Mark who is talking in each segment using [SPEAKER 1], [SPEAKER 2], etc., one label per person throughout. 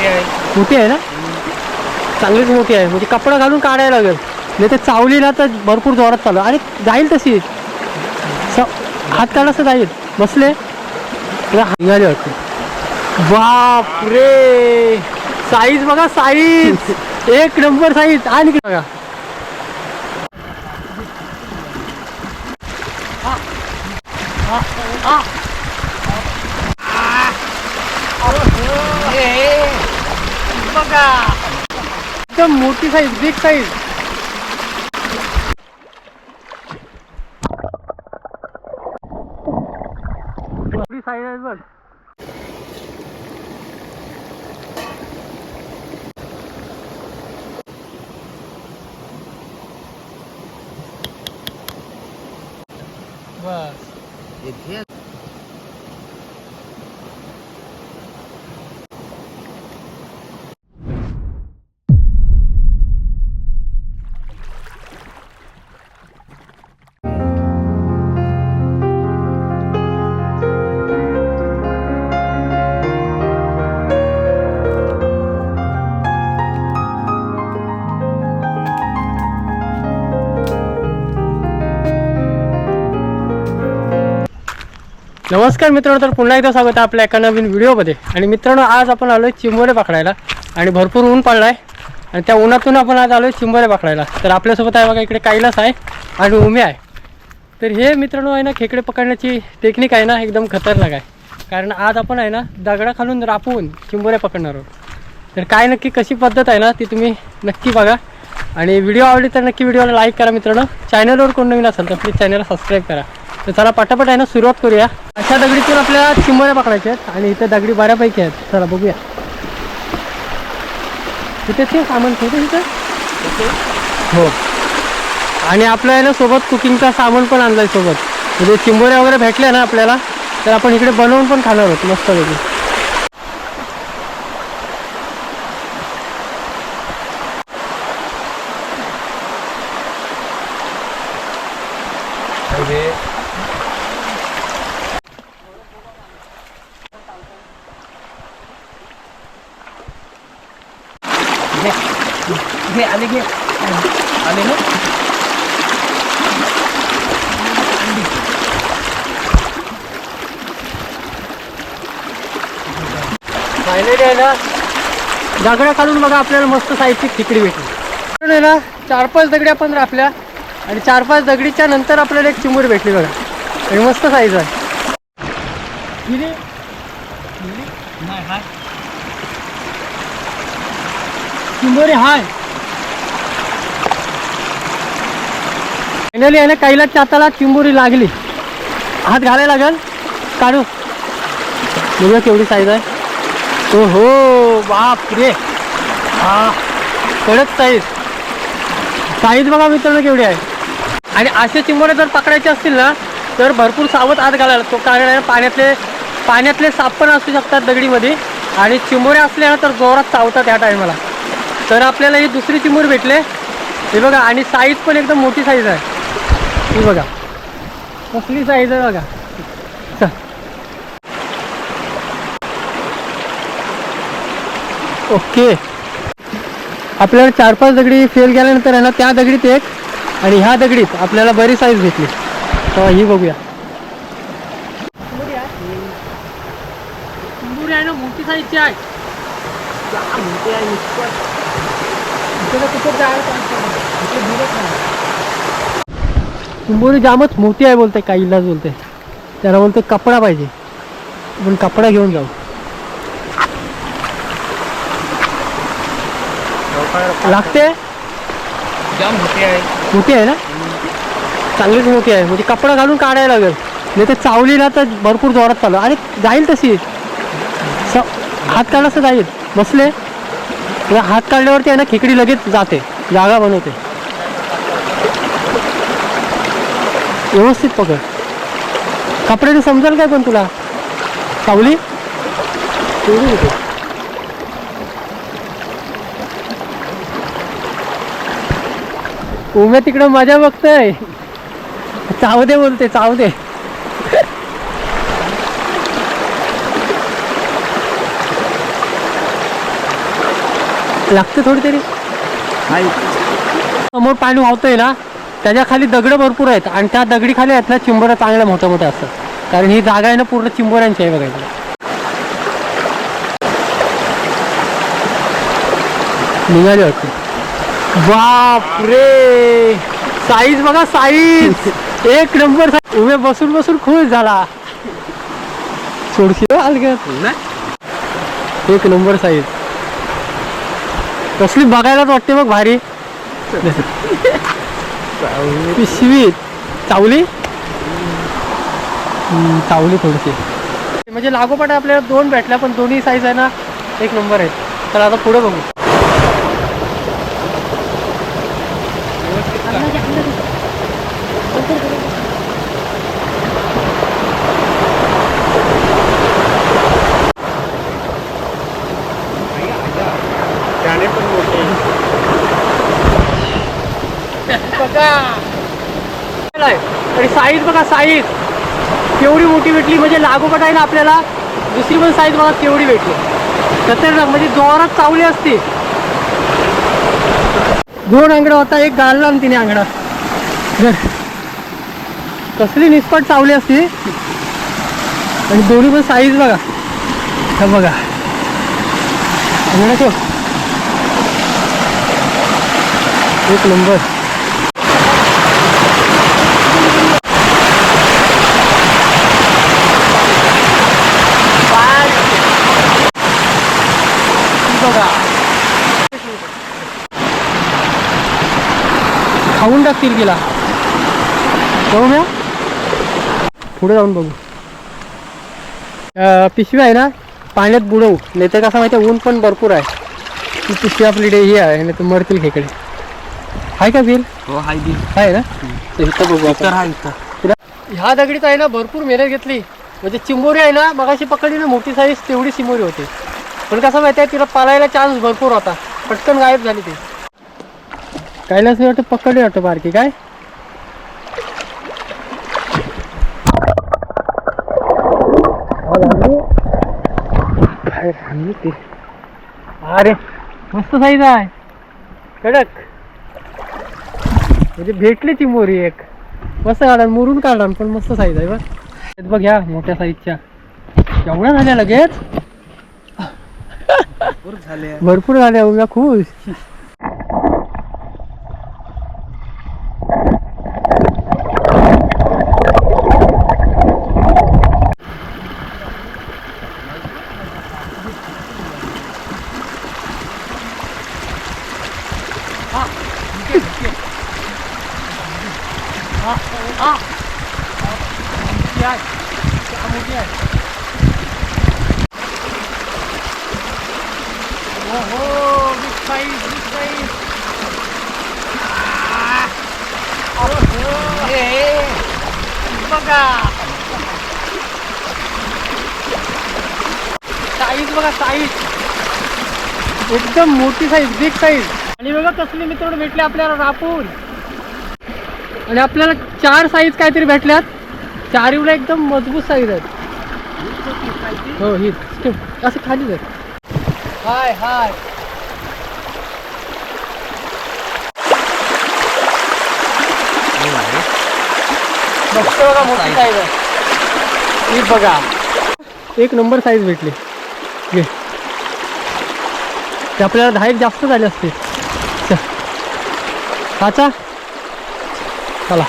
[SPEAKER 1] मोठी आहे.
[SPEAKER 2] मोठी आहे ना? चांगलीच मोठी आहे. म्हणजे कपडा घालून काढायला लागेल. नाही तर चावली ना तर भरपूर जोरात चालू. आणि जाईल तशी. स- हात काढला तर जाईल. बसले. तुला निघाली वाटते. बाप रे साईज बघा साईज. एक नंबर साईज. आणि इकडे बघा. बघा. एकदम मोठी साईज बिग साईज मोठी साईज आहे बघ. नमस्कार मित्रांनो तर पुन्हा एकदा स्वागत आहे आपल्या एका नवीन व्हिडिओमध्ये. आणि मित्रांनो आज आपण आलो आहे चिंबोरे पकडायला आणि भरपूर ऊन पडला आहे आणि त्या उन्हातून आपण आज आलो आहे चिंबोरे पकडायला तर आपल्यासोबत आहे बघा इकडे कैलास आहे आणि उमे आहे. तर हे मित्रांनो आहे ना खेकडे पकडण्याची टेक्निक आहे ना एकदम खतरनाक आहे. कारण आज आपण आहे ना दगडा खालून रापवून चिंबोरे पकडणार आहोत. तर काय नक्की कशी पद्धत आहे ना ती तुम्ही नक्की बघा. आणि व्हिडिओ आवडली तर नक्की व्हिडिओला लाईक करा मित्रांनो. चॅनलवर कोण नवीन असेल तर प्लीज चॅनलला सबस्क्राईब करा. तर चला पटापट आहे ना सुरुवात करूया. अशा दगडीतून आपल्याला चिंबोऱ्या पकडायच्या आहेत आणि इथे दगडी बऱ्यापैकी आहेत. चला बघूया. तिथे ते सामान ठेवतो तिथे हो. आणि आपलं आहे ना सोबत कुकिंगचा सामान पण आणलाय सोबत. म्हणजे चिंबोऱ्या वगैरे भेटल्या ना आपल्याला तर आपण इकडे बनवून पण खाणार आहोत मस्त
[SPEAKER 1] घे आले घे आले ना?
[SPEAKER 2] फायनली आहे ना? दगड्या काढून बघा आपल्याला मस्त साईजची खिकडी भेटली. आहे ना? चार पाच दगडी आपण राखल्या आणि चार पाच दगडीच्या नंतर आपल्याला एक चिमुरी भेटली बघा. आणि मस्त साईज आहे. चिंबोरी हाय. फायनली आहे ना काहीला चाताला चिंबोरी लागली. हात घालायला लागेल. काढू. बघूया केवढी साईज आहे. हो हो बाप रे हा कडक साईज साईज बघा मित्रांनो केवढी आहे. आणि असे चिंबोरे जर पकडायचे असतील ना तर भरपूर सावध हात घालायला तो कारण आहे पाण्यातले पाण्यातले साप पण असू शकतात दगडीमध्ये. आणि चिंबोरे असले ना तर जोरात चावतात त्या टायमाला तर आपल्याला ही दुसरी चिंबोरी भेटले. हे बघा आणि साईज पण एकदम मोठी साईज आहे. ही बघा. कसली साईज आहे बघा. चल. ओके. आपल्याला चार पाच दगडी फेल गेल्यानंतर आहे ना त्या दगडीत एक आणि ह्या दगडीत आपल्याला बरी साईज भेटली. तर ही बघूया. मोठी साईजची आहे. कुठं जायला पाहिजे. इकडे दूरच नाही. चिंबोरी जामच मोठी आहे बोलते काही इलाज बोलते. त्याला बोलते कपडा पाहिजे. आपण कपडा घेऊन जाऊ. लागते?
[SPEAKER 1] जाम मोठी आहे.
[SPEAKER 2] मोठी आहे ना? चांगलीच मोठी आहे. म्हणजे कपडा घालून काढायला लागेल. नाही तर चावली ना तर भरपूर जोरात चालू. आणि जाईल तशी. स हात काढला तर जाईल. बसले. हात काढल्यावरती आहे ना खेकडी लगेच जाते. जागा बनवते. व्यवस्थित पकड. कपड्याने समजेल काय पण तुला? चावली तेवढी होते. उमे तिकडं मजा बघतोय. चाव दे बोलते चाव दे. लागते थोडी तरी समोर पाणी वाहतोय ना? त्याच्याखाली दगड भरपूर आहेत आणि त्या दगडी खाली आहेत ना चिंबोऱ्या चांगल्या मोठ्या मोठ्या असतात कारण ही जागा आहे ना पूर्ण चिंबोऱ्यांची आहे बघायला निघाली वाटते. बाप रे साईज बघा साईज! एक नंबर साईज उभे बसून बसून खुश झाला. सोडशी एक नंबर साईज. कसली बघायलाच वाटते बघ भारी. पिशवी. चावली? चावली थोडीशी. म्हणजे लागोपाठ आपल्याला दोन भेटल्या पण दोन्ही साईज आहे ना एक नंबर आहेत. तर आता पुढे बघू
[SPEAKER 1] त्याने पण मोठे
[SPEAKER 2] बघा आणि साईज बघा साईज. केवढी मोठी भेटली म्हणजे लागोपाठ आहे ना आपल्याला. दुसरी पण साईज बघा केवढी भेटली. खतरनाक म्हणजे जोरात चावली असती. दोन आंगडा होता एक गाळला आणि तिने आंगडा कसली निष्पट चावली असती. आणि दोन्ही पण साईज बघा. हा बघा. आंगडा तो एक नंबर बघा खाऊन टाकतील तिला जाऊ म्या पुढे जाऊन बघू. पिशवी आहे ना? पाण्यात बुडवू. नाही तर कसं माहिती आहे ऊन पण भरपूर आहे. ती पिशवी आपली डे ही आहे नाही तर मरतील खेकडे. आहे का बिल
[SPEAKER 1] हो हाय दी
[SPEAKER 2] आहे ना? इथं बघू आपण.
[SPEAKER 1] तर हा इथं.
[SPEAKER 2] ह्या दगडीत आहे ना भरपूर मेहनत घेतली. म्हणजे चिंबोरी आहे ना मगाशी पकडली ना मोठी साईज तेवढी चिंबोरी होती. पण कसं माहिती आहे तिला पालायला चान्स भरपूर होता. पटकन गायब झाली ती. नाही वाटतं पकडली वाटतं बारकी काय? अरे मस्त साईज आहे. कडक. म्हणजे भेटली ती मोरी एक. मस्त काढा मुरून काढा पण मस्त साईज आहे बघ. बघ ह्या मोठ्या साईजच्या एवढ्या झाल्या लगेच?
[SPEAKER 1] भरपूर झाले.
[SPEAKER 2] भरपूर झाल्या उद्या खुश. साईज बघा साईज एकदम मोठी साईज बिग साईज आणि बघा कसली मित्र भेटले आपल्याला रापून आणि आपल्याला चार साईज काहीतरी भेटल्यात. चारीवला एकदम मजबूत साईज आहेत. हो ही असं खालीच आहे हाय हाय. मस्त बघा मोठी साईज आहे. ही बघा. एक नंबर साईज भेटली. घे. ते आपल्याला दहा एक जास्त झाले असते. काचा चला.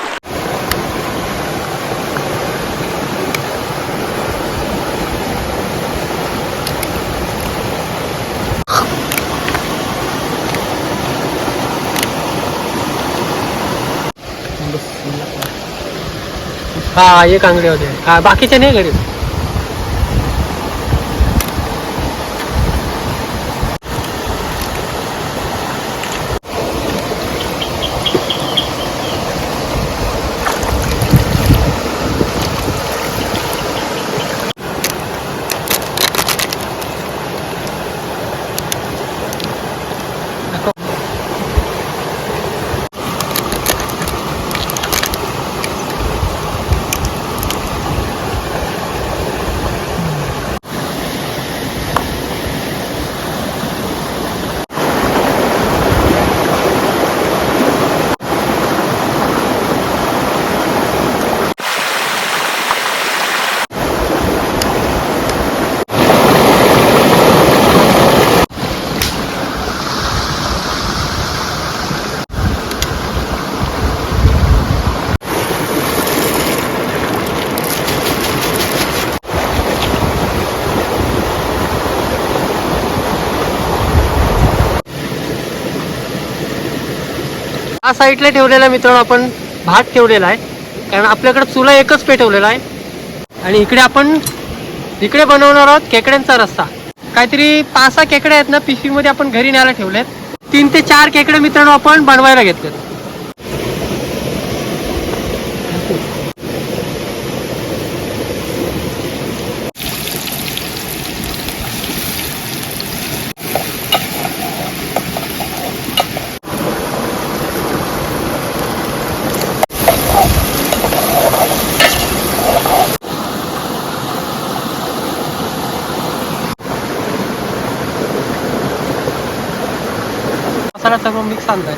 [SPEAKER 2] हा एक आंगडी होते. हा बाकीचे नाही घरी. या साईडला ठेवलेला मित्रांनो आपण भात ठेवलेला आहे. कारण आपल्याकडे चुला एकच पेटवलेला आहे. आणि इकडे आपण इकडे बनवणार आहोत खेकड्यांचा रस्सा. काहीतरी पाच सहा केकड्या आहेत ना पिशवीमध्ये आपण घरी न्यायला ठेवलेत. तीन ते चार खेकडे मित्रांनो आपण बनवायला घेतलेत. मसाला पण मिक्स आणलाय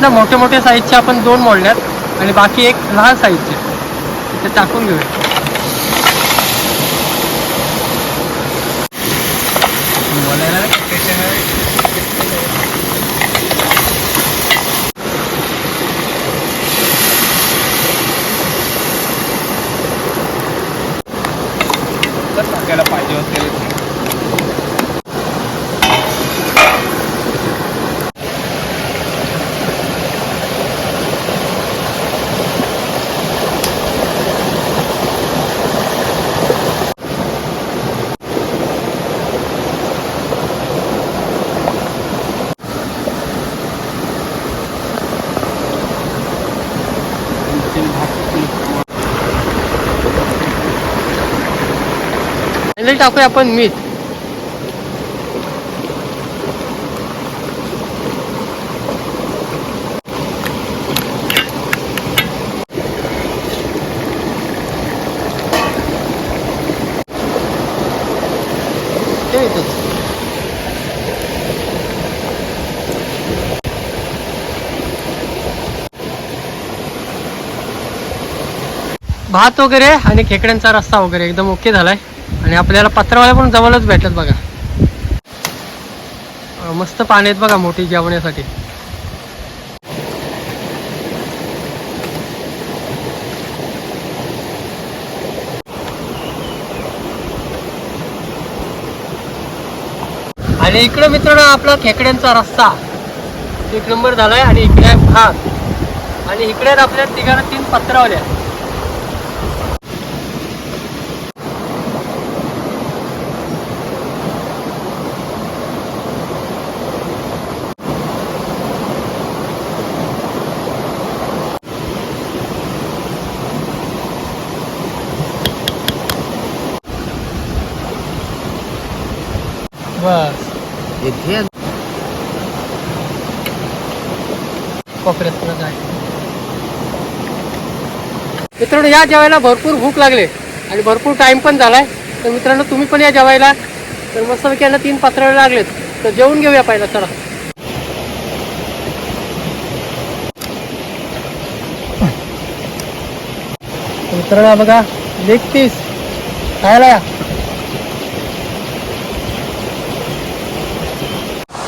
[SPEAKER 2] ना मोठे मोठे साईजचे आपण दोन मोडल्यात आणि बाकी एक लहान साईजचे ते टाकून घेऊया.
[SPEAKER 1] आपल्याला पाहिजे होते.
[SPEAKER 2] फायनली टाकूया आपण मीठ भात वगैरे आणि खेकड्यांचा रस्ता वगैरे एकदम ओके झालाय. आणि आपल्याला पत्रावाल्या पण जवळच भेटतात बघा. मस्त पाणी आहेत बघा मोठी जेवण्यासाठी. आणि इकडं मित्रांनो आपला खेकड्यांचा रस्ता. एक नंबर झालाय आणि इकडे भाग. आणि इकडे आपल्या तिघांना तीन पत्रावल्या कोपऱ्यात मित्रांनो या जेवायला भरपूर भूक लागले आणि भरपूर टाइम पण झालाय. तर मित्रांनो तुम्ही पण या जेवायला. तर मस्तपैकी यांना तीन पात्र लागलेत. तर जेवून घेऊया पहिला चला. मित्रांनो बघा लेग पीस खायला. या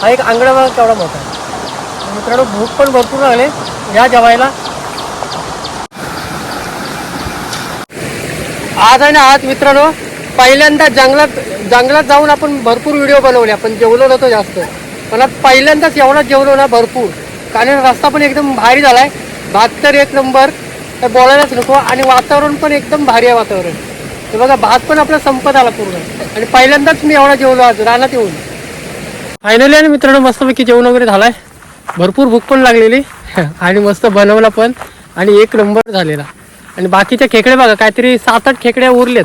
[SPEAKER 2] हा एक आंगडा बघा केवढा मोठा आहे. मित्रांनो भूक पण भरपूर लागले. या जेवायला. आज आहे ना आज मित्रांनो पहिल्यांदा जंगलात जंगलात जाऊन आपण भरपूर व्हिडिओ बनवले. आपण जेवलो नव्हतो जास्त. पण आज पहिल्यांदाच एवढा जेवलो ना भरपूर. कारण रस्ता पण एकदम भारी झालाय. भात तर एक नंबर. तर बोलायलाच नको. आणि वातावरण पण एकदम भारी आहे वातावरण. तर बघा भात पण आपला संपत आला पूर्ण. आणि पहिल्यांदाच मी एवढा जेवलो आज. रानात येऊन. फायनली आणि मित्रांनो मस्तपैकी जेवण वगैरे झालाय. भरपूर भूक पण लागलेली. आणि मस्त बनवला पण. आणि एक नंबर झालेला. आणि बाकीच्या खेकडे बघा काहीतरी सात आठ खेकड्या उरलेत.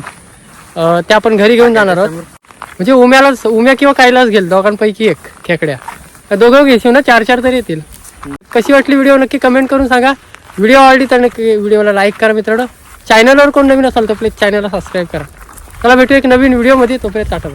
[SPEAKER 2] त्या आपण घरी घेऊन जाणार आहोत. म्हणजे उम्यालाच उम्या किंवा कायलाच गेल दोघांपैकी एक खेकड्या. दोघं घेशील ना? चार चार तरी येतील. कशी वाटली व्हिडिओ नक्की कमेंट करून सांगा. व्हिडिओ आवडली तर नक्की व्हिडिओला लाईक करा मित्रांनो. चॅनलवर कोण नवीन असाल तर प्लीज चॅनलला सबस्क्राईब करा. चला भेटू एक नवीन व्हिडिओमध्ये. तोपर्यंत टाटा